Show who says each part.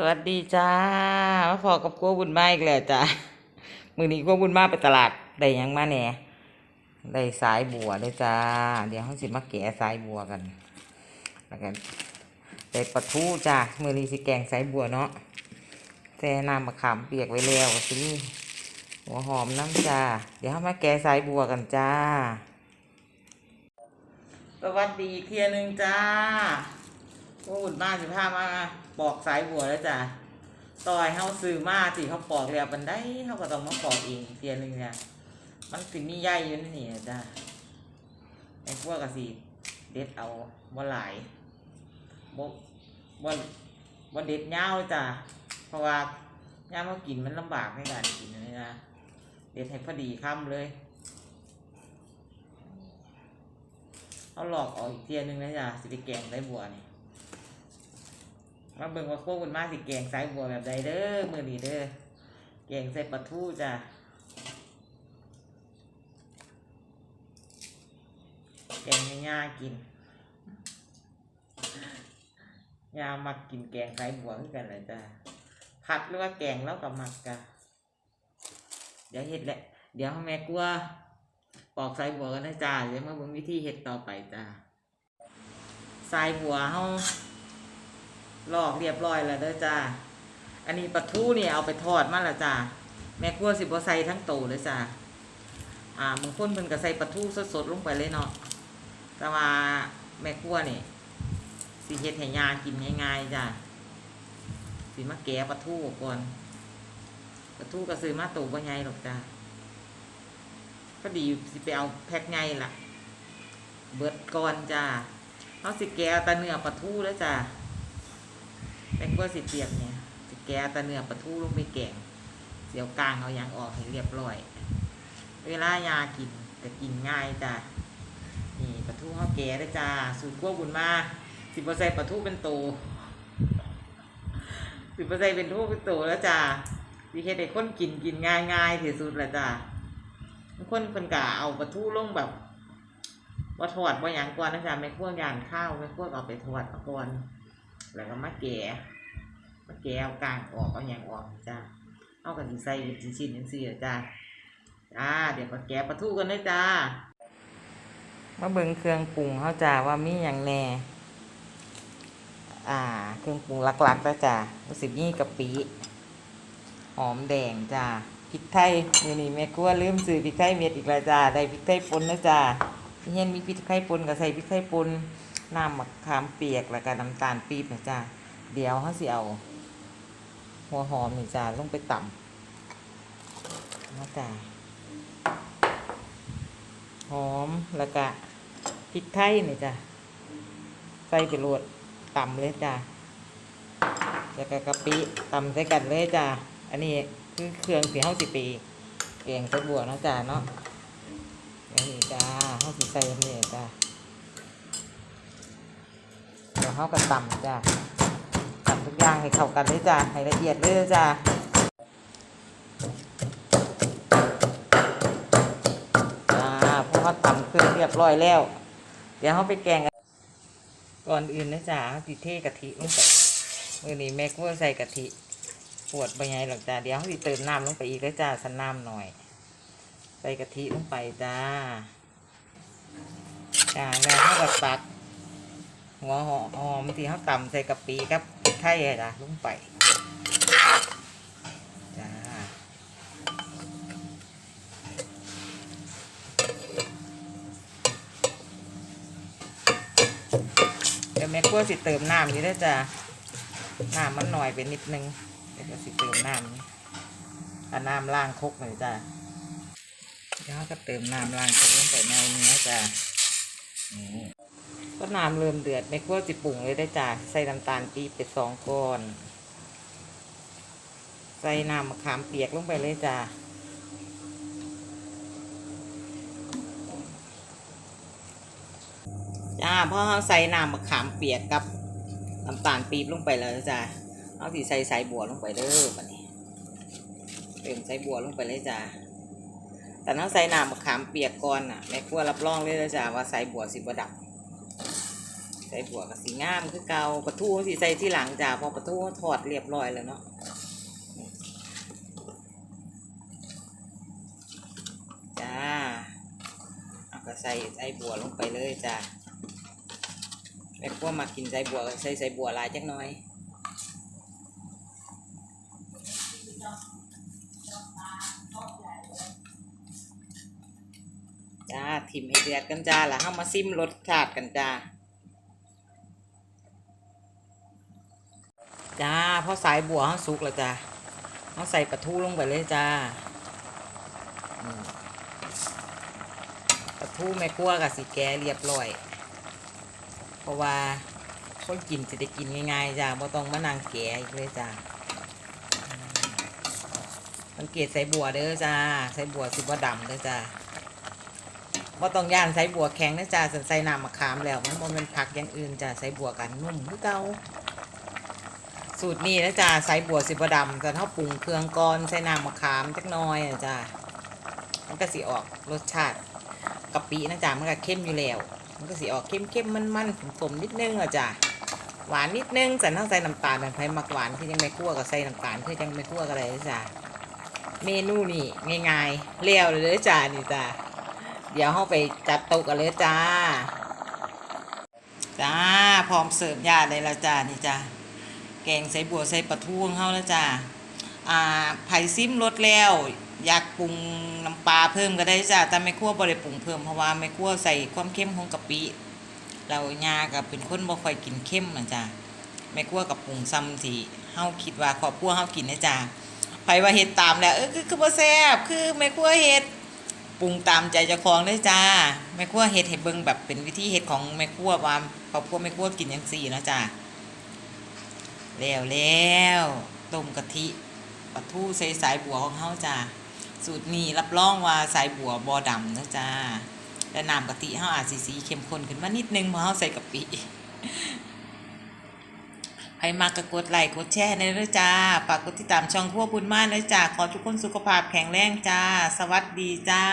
Speaker 1: สวัสดีจ้ามาพอกับกัวบุญมาอีกแล้วจ้ามือนี้กัวบุญมาไปตลาดได้ยังมาแน่ได้สายบัวเลยจ้า เดี๋ยวเขาสิมาแกะสายบัวกันแล้วกันได้ปลาทูจ้ามือนี้สิแกงสายบัวเนาะแช่น้ำมะขามเปียกไว้แล้วสิหัวหอมน้ำจ้าเดี๋ยวเขามาแกะสายบัวกันจ้าสวัสดีเทียนึงจ้า ว่าอุ่นมาสิพามาปอกสายบัวแล้วจ้ะต่อยเฮาซื้อมาสิเขาปอกแล้วบันไดเฮาก็ต้องมาปอกเองเทียนหนึ่งเนี่ยมันสิมีใยอยู่นี่จ้ะไอ้พวกก็สิเด็ดเอาบ่หลายบ่บ่บ่เด็ดยาจ้ะเพราะว่ายามเรากินมันลำบากในการกินนะนะเด็ดให้พอดีค่ำเลยเอาหลอกออกอีกเทียนหนึ่งนะจ้ะสิไปแกงได้บัวนี่ มาเบิ่งว่าโคกมันมาสิแกงสายบัวแบบใดเด้อมื้อนี้เด้อแกงใส่ปลาทูจ้ะแกงให้ย่ากินยามักกินแกงสายบัวกันเลยจ้ะผัดหรือว่าแกงแล้วกับมักกะเดี๋ยวเฮ็ดแหละเดี๋ยวแม่กลัวปอกสายบัวกันนะจ้าเดี๋ยวมาเบิ่งวิธีเฮ็ดต่อไปจ้าสายบัวเฮา ลอกเรียบร้อยแล้วเด้อจ้า อันนี้ปลาทูเนี่ยเอาไปทอดมาแล้วจ้า แม่ครัวสิบใส่ทั้งโตเลยจ้า อ่าบางคนเพิ่นก็ใส่ปลาทูสดๆลงไปเลยเนาะ แต่ว่าแม่ครัวนี่สิเฮ็ดให้ยากินง่ายๆจ้า สิมาแกะปลาทูก่อนปลาทูก็ซื้อมาโตบ่ใหญ่หรอกจ้าพอดีสิไปเอาแพ็คใหญ่ล่ะ เบิดก่อนจ้าเอาสิแกะเอาเนื้อปลาทูแล้วจ้า แป้งเพื่อสิเตรียมเนี่ยจะแกะแตะเนื้อปลาทูลงไปแกงเสียวกลางเอายางออกให้เรียบร้อย เวลายากินจะกินง่ายจ้ะนี่ปลาทูข้าวแกะได้จ้าสูตรขั้วบุญมาสิบเปอร์เซ็นต์ปลาทูเป็นโตสิบเปอร์เซ็นต์เป็นทูเป็นโตแล้วจ้าวิเฮ็ดให้คนกินกินง่ายง่ายที่สุดแล้วจ้าบางคนเพิ่นกะเอาปลาทูลงแบบว่าทอดว่าหยังก่อนนะจ๊ะไม่คั่วยานข้าวไม่คั่วเอาไปทอดก่อน แล้วก็มาแกะมาแกะเอากลางออกเอาอย่างออกจ้าเอากันสิใส่เป็นชิ้นๆจังซี่จ้าจ้าเดี๋ยวมาแกะปลาทูกันเลยจ้ามาเบิ่งเครื่องปรุงเฮาจ้าว่ามีหยังแน่อ่า เครื่องปรุงหลักๆแล้วจ้ารู้สึกมีกะปิหอมแดงจ้าพริกไทยมือนี้แม่กลัวลืมซื้อพริกไทยเม็ดอีกแล้วจ้าได้พริกไทยป่นแล้วจ้าที่เห็นมีพริกไทยป่นก็ใส่พริกไทยป่น น้ำมะขามเปียกแล้วก็น้ำตาลปี๊บนะจ้าเดี๋ยวเขาสิเอาหัวหอมนี่จ้าลงไปต่ำนะจ้าหอมแล้วก็พริกไทยนี่จ้าใส่ไปโรดต่ำเลยจ้าแล้วก็กะปิต่ำใส่กันเลยจ้าอันนี้คือเครื่องสีเฮาสิปีแกงใส่บัวนะจ้าเนาะอันนี้จ้าเฮาสิใส่อันนี้จ้า เดี๋ยวเขาก็ตำจ้ะตำทุกอย่างให้เข้ากันเลยจ้ะให้ละเอียดเลยจ้ะจ้าเพราะว่าตำเครื่องเรียบร้อยแล้ว เดี๋ยวเขาไปแกงกันก่อนอื่นนะจ้ะติเทกะทิลงไปมือนี้แม่ก็ใส่กะทิปวดไปไงหรอกจ้ะเดี๋ยวเขาจะเติมน้ำลงไปอีกแล้วจ้ะสันน้ำหน่อย ใส่กะทิลงไปจ้าจ้าแล้วเขาก็ตัก หัวหอมหอมที่เขาตำใส่กะปิกับไทยอะจ้ะลงไปจ้าเดี๋ยวแม่กลัวสิเติมน้ำนี่ได้จ้ะน้ำมันหน่อยไปนิดนึงเดี๋ยวสิเติมน้ำนี่เอาน้ำล้างคกหน่อยจ้ะเดี๋ยวเราก็เติมน้ำล้างคกลงไปในเนื้อจ้ะ ก็น้ำเริ่มเดือดไม่กลัวจิปรุงเลยได้จ้ะใส่น้ำตาลปี๊บไปสองก้อน ใส่น้ำมะขามเปียกลงไปเลยจ้ะจ้าพอเราใส่น้ำมะขามเปียกกับน้ำตาลปี๊บลงไปแล้วจ้ะเอาสีใส่ใส่บัวลงไปเด้อบัดนี้เติมใส่บัวลงไปเลยจ้ะแต่ถ้าใส่น้ำมะขามเปียกก่อนน่ะแม่กลัวรับรองเลยจ้ะว่าใส่บัวสิบดับ ใส่บัวกับสีงามคือเกาปลาทูสีใส่ที่หลังจ้าพอปลาทูทอดเรียบร้อยแล้วเนาะจ้าเอาก็ใส่ใส่บัวลงไปเลยจ้าแม่พวกมากินใส่บัวใส่ใส่บัวลายจักน่อยจ้าทิมให้เดือดกันจ้าแล้วเข้ามาซิมรสชาติกันจ้า จ้าพอสายบัวเขาสุกแล้วจ้าเขาใส่ปลาทูลงไปเลยจ้าปลาทูแม่กัวกับสีแกเรียบร้อย เพราะว่าคนกินจะได้กินง่ายๆจ้าไม่ต้องมานั่งแกอีกเลยจ้าสังเกตใส่บัวเด้อจ้าใส่บัวสิบ่ดำเด้อจ้าว่าต้องย่านใส่บัวแข็งนะจ้าสันใส่น้ำมะขามแล้วมันบ่แมันผักอย่างอื่นจ้าใส่บัวกันนุ่มคือเก่า สูตรนี้นะจ้าใส่บัวสิบดำแต่ถ้าปรุงเครื่องก่อนใส่น้ำมะขามจักน้อยนะจ้ามันก็สิออกรสชาติกะปินะจ้ามันก็เข้มอยู่แล้ว มันก็สิออกเข้มเข้มมันมันๆสมนิดนึงอะจ้าหวานนิดนึงสันต้องใส่น้ำตาลเป็นไผ่มักหวานคือยังไม่คั่วก็ใส่น้ำตาลคือยังไม่คั่วก็ได้จ้าเมนูนี่ง่ายๆเลี้ยวเลยจ้านี่จ้าเดี๋ยวเราไปจัดโต๊ะกันเลยจ้า จ้าพร้อมเสิร์ฟญาติเลยละจ้านี่จ้า กงใส่บัวใส่ปลาทูของเขาแล้วจ้าอ่าไผ่ซิมรสแล้ว อยากปรุงน้ำปลาเพิ่มก็ได้จ้าแต่ไม่คั่วบริปรุงเพิ่มเพราะว่าไม่คั่วใส่ความเข้มของกะปิเรายากับเป็นคนบ่ค่อยกินเข้มนะจ้าไม่คั่วกับปรุงซ้ำที่เฮาคิดว่าครอบครัวเฮากินนะจ้าไผว่าเฮ็ดตามแล้วเออคือคือบ่แซ่บคือไม่คั่วเฮ็ดปรุงตามใจเจ้าของเลยจ้าแม่ครัวเฮ็ดให้เบิงแบบเป็นวิธีเฮ็ดของแม่ครัวว่าครอบครัวแม่ครัวกินจังซี่นะจ้า แล้วแล้วต้มกะทิปลาทูใส่สายบัวของเฮาจ้าสูตรนี้รับรองว่าสายบัวบ่ดำนะจ้าแต่น้ำกะทิเฮาอาจสิสีเข้มข้นขึ้นมานิดนึงเพราะเฮาใส่กะปิใครมากก็กดไลค์กดแชร์ในเด้อจ้าฝากกดติดตามช่องครัวบุญมากนะจ้าขอทุกคนสุขภาพแข็งแรงจ้า สวัสดีจ้า